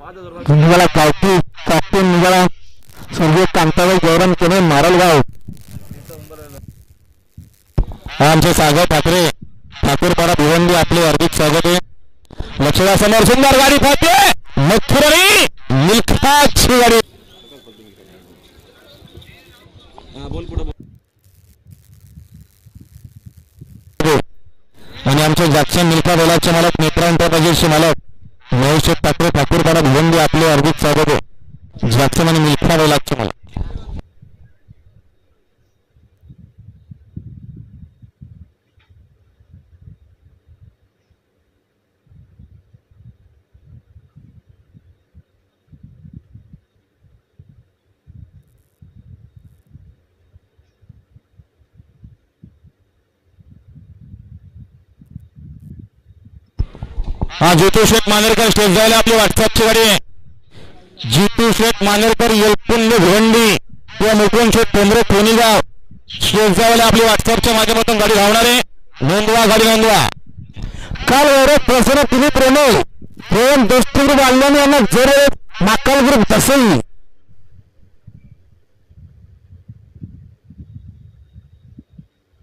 निघाला गावठी कॅप्टन निघाला. स्वर्गीय कांताबाई गौरम केने मारलगाव आमचे सागर ठाकरे ठाकूरपाडा भिवंडी आपले हार्दिक स्वागत आहे. लक्षणा समोर सुंदर गाडी पाहते मथुरणी मिल्खाची गाडी. आणि आमचे जागच्या मिल्खा बोलाचे मालक नेत्रा पाहिजे मालक. महेश ठाकरे ठाकूरपाडा भिवंडी आपले हार्दिक स्वागत आहे जाक्षण आणि मिल्खा बोलाचे मालक हा जितू शेठ मानेरकर स्टेज जायला आपली व्हॉट्सअपची गाडी. आहे जितू शेठ मानेरकर येलपुंड भिवंडी किंवा मुकुंद शेठ पोंद्रे कोणीगाव स्टेज जायला आपली व्हॉट्सअपच्या माध्यमातून गाडी धावणार आहे. नोंदवा गाडी नोंदवा. काल वैरत प्रसन्न तुम्ही प्रेम प्रेम दोस्तीवर बांधल्याने यांना जर